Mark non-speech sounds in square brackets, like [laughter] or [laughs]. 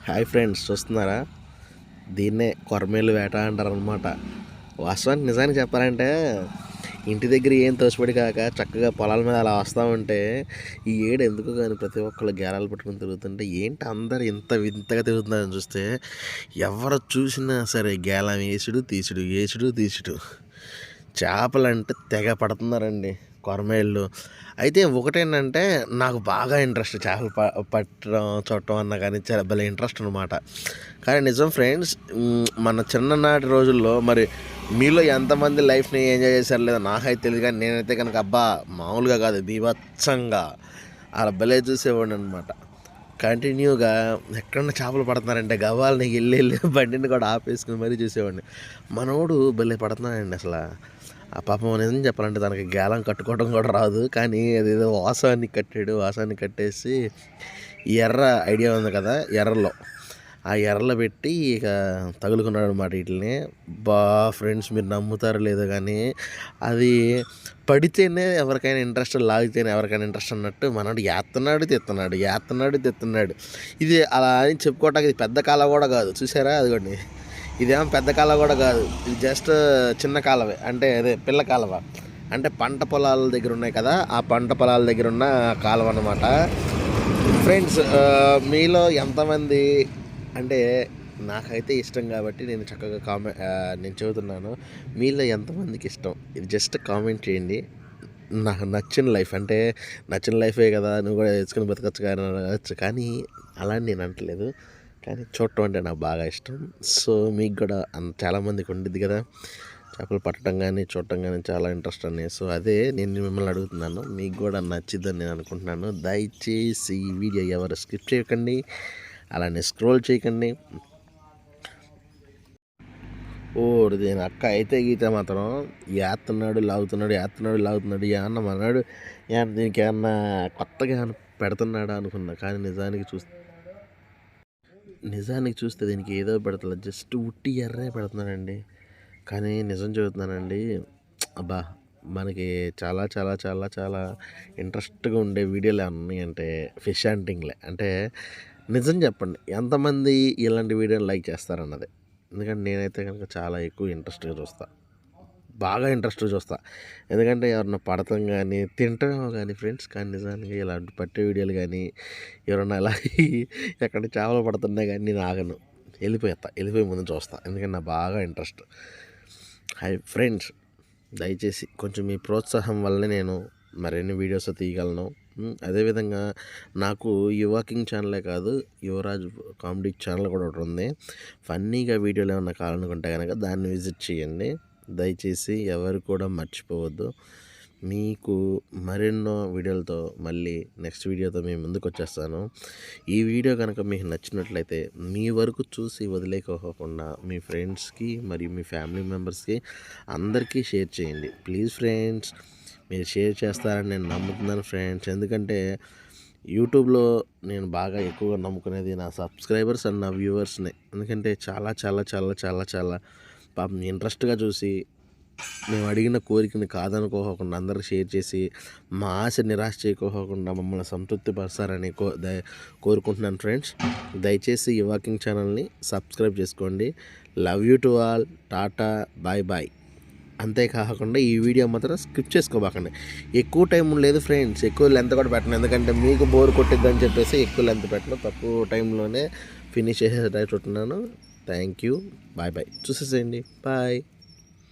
Hi friends చూస్తున్నారా? దీన్నే కొరమేలు వేట అంటారు అనమాట వాస్తవానికి నిజానికి చెప్పాలంటే ఇంటి దగ్గర ఏం తోసిపడి కాక చక్కగా పొలాల మీద అలా వస్తూ ఉంటే ఈ ఏడు ఎందుకు కానీ ప్రతి ఒక్కళ్ళు గేరాలు పట్టుకుని తిరుగుతుంటే ఏంటి అందరు ఇంత వింతగా తిరుగుతున్నారని చూస్తే ఎవరు చూసినా సరే గేలం వేసుడు తీసుడు వేసుడు తీసుడు. చేపలంటే తెగ పడుతున్నారండి కొరమేళ్ళు. అయితే ఒకటేంటంటే నాకు బాగా ఇంట్రెస్ట్ చేపలు ప పట్టడం చూడటం అన్న కానీ చాలా భలే ఇంట్రెస్ట్ అనమాట కానీ నిజం ఫ్రెండ్స్ మన చిన్ననాటి రోజుల్లో మరి మీలో ఎంతమంది లైఫ్ని ఎంజాయ్ చేశారు లేదా నాకైతే తెలియదు కానీ నేనైతే కనుక అబ్బా మామూలుగా కాదు బీభత్సంగా. అలా భలే చూసేవాడిని అనమాట కంటిన్యూగా ఎక్కడన్నా చేపలు పడుతున్నారంటే గవ్వాలని వెళ్ళి వెళ్ళి బండిని కూడా ఆపేసుకుని మరీ చూసేవాడిని. మనోడు భలే పడుతున్నాడండి అసలు. ఆ పాపం నిజం చెప్పాలంటే తనకి గేలం కట్టుకోవడం కూడా రాదు. కానీ అదేదో వాసాన్ని కట్టాడు. వాసాన్ని కట్టేసి ఈ ఎర్ర ఐడియా ఉంది కదా ఎర్రలో. ఆ ఎర్రలు పెట్టి ఇక తగులుకున్నాడు అనమాట వీటిని బా ఫ్రెండ్స్ మీరు నమ్ముతారో లేదో కానీ అది పడితేనే ఎవరికైనా ఇంట్రెస్ట్ లాగితేనే ఎవరికైనా ఇంట్రెస్ట్ అన్నట్టు మనోడు ఏత్తన్నాడు తెస్తున్నాడు ఏత్తన్నాడు తెస్తున్నాడు ఇది అలా అని చెప్పుకోవటానికి ఇది పెద్ద కాలం కూడా కాదు. చూసారా? అదిగోండి. ఇదేం పెద్ద కాలం కూడా కాదు. ఇది జస్ట్ చిన్న కాలవే అంటే అదే పిల్ల కాలువ అంటే పంట పొలాల దగ్గర ఉన్నాయి కదా ఆ పంట పొలాల దగ్గర ఉన్న కాలువ అనమాట ఫ్రెండ్స్ మీలో ఎంతమంది అంటే నాకైతే ఇష్టం కాబట్టి నేను చక్కగా కామెంట్ నేను చదువుతున్నాను మీలో ఎంతమందికి ఇష్టం? ఇది జస్ట్ కామెంట్ చేయండి. నాకు నచ్చిన లైఫ్ అంటే నచ్చిన లైఫే కదా నువ్వు కూడా తెచ్చుకుని బతకచ్చు కానీ అనవచ్చు కానీ అలా నేను అంటలేదు కానీ చూడటం అంటే నాకు బాగా ఇష్టం. సో మీకు కూడా అంత చాలామందికి ఉండిద్ది కదా. చేపలు పట్టడం కానీ చూడటం కానీ చాలా ఇంట్రెస్ట్ అని సో అదే నేను మిమ్మల్ని అడుగుతున్నాను. మీకు కూడా నచ్చిద్దని నేను అనుకుంటున్నాను. దయచేసి ఈ వీడియో ఎవరు స్కిప్ చేయకండి. అలానే స్క్రోల్ చేయకండి. ఓ దీని అక్క అయితే గీత మాత్రం ఏస్తున్నాడు లాగుతున్నాడు ఏస్తున్నాడు లాగుతున్నాడు ఏమన్నా మన్నాడు ఏమన్నా దీనికి ఏమన్నా కొత్తగా ఏమన్నా పెడుతున్నాడా అనుకున్నా కానీ నిజానికి చూస్తే నిజానికి చూస్తే దీనికి ఏదో పెడతలేదు జస్ట్ ఉట్టి ఎర్రే పెడుతున్నాడండి. కానీ నిజం చెబుతున్నానండి అబ్బా మనకి చాలా చాలా చాలా చాలా ఇంట్రెస్ట్గా ఉండే వీడియోలు ఉన్నాయి అంటే ఫిష్ హంటింగ్లే. అంటే నిజం చెప్పండి. ఎంతమంది ఇలాంటి వీడియోని లైక్ చేస్తారన్నది. ఎందుకంటే నేనైతే కనుక చాలా ఎక్కువ ఇంట్రెస్ట్గా చూస్తా. బాగా ఇంట్రెస్ట్ చూస్తా. ఎందుకంటే ఎవరన్నా పడతాం కానీ తింటాం కానీ ఫ్రెండ్స్ కానీ నిజానికి ఇలాంటి పట్టే వీడియోలు కానీ ఎవరన్నా ఇలా [laughs] ఎక్కడ చేపలు పడుతున్నా కానీ నేను ఆగను. వెళ్ళిపోతా వెళ్ళిపోయి ముందు చూస్తా. ఎందుకంటే నా బాగా ఇంట్రెస్ట్. హై ఫ్రెండ్స్ దయచేసి కొంచెం మీ ప్రోత్సాహం వల్లనే నేను మరిన్ని వీడియోస్ తీయగలను. అదేవిధంగా నాకు యువాకింగ్ ఛానలే కాదు యువరాజ్ కామెడీ ఛానల్ కూడా ఒకటి ఉంది. ఫన్నీగా వీడియోలు ఏమైనా కావాలనుకుంటే కనుక దాన్ని విజిట్ చేయండి. దయచేసి ఎవరు కూడా మర్చిపోవద్దు. మీకు మరెన్నో వీడియోలతో మళ్ళీ నెక్స్ట్ వీడియోతో మేము ముందుకు వచ్చేస్తాను. ఈ వీడియో కనుక మీకు నచ్చినట్లయితే మీ వరకు చూసి వదిలేకోకుండా మీ ఫ్రెండ్స్కి మరియు మీ ఫ్యామిలీ మెంబర్స్కి అందరికీ షేర్ చేయండి. Please friends. మీరు షేర్ చేస్తారని నేను నమ్ముతున్నాను ఫ్రెండ్స్. ఎందుకంటే యూట్యూబ్లో నేను బాగా ఎక్కువగా నమ్ముకునేది నా సబ్స్క్రైబర్స్ అండ్ నా వ్యూవర్స్ని. ఎందుకంటే చాలా చాలా చాలా చాలా చాలా పాపం ఇంట్రెస్ట్గా చూసి మేము అడిగిన కోరికని కాదనుకోకుండా అందరూ షేర్ చేసి మా ఆశ నిరాశ చేయకోకుండా మమ్మల్ని సంతృప్తి పరచారని కో ద కోరుకుంటున్నాను ఫ్రెండ్స్. దయచేసి ఈ వాకింగ్ ఛానల్ని సబ్స్క్రైబ్ చేసుకోండి. Love you to all. Tata. Bye bye. అంతేకాకుండా ఈ వీడియో మాత్రం స్కిప్ చేసుకోబాకండి. ఎక్కువ టైం లేదు ఫ్రెండ్స్ ఎక్కువ లెంత్ కూడా పెట్టను. ఎందుకంటే మీకు బోర్ కొట్టిద్దని చెప్పేసి ఎక్కువ లెంత్ పెట్టను. తక్కువ టైంలోనే ఫినిష్ చేసేటట్టున్నాను థ్యాంక్ యూ బాయ్ బాయ్ చూసేసేయండి. బాయ్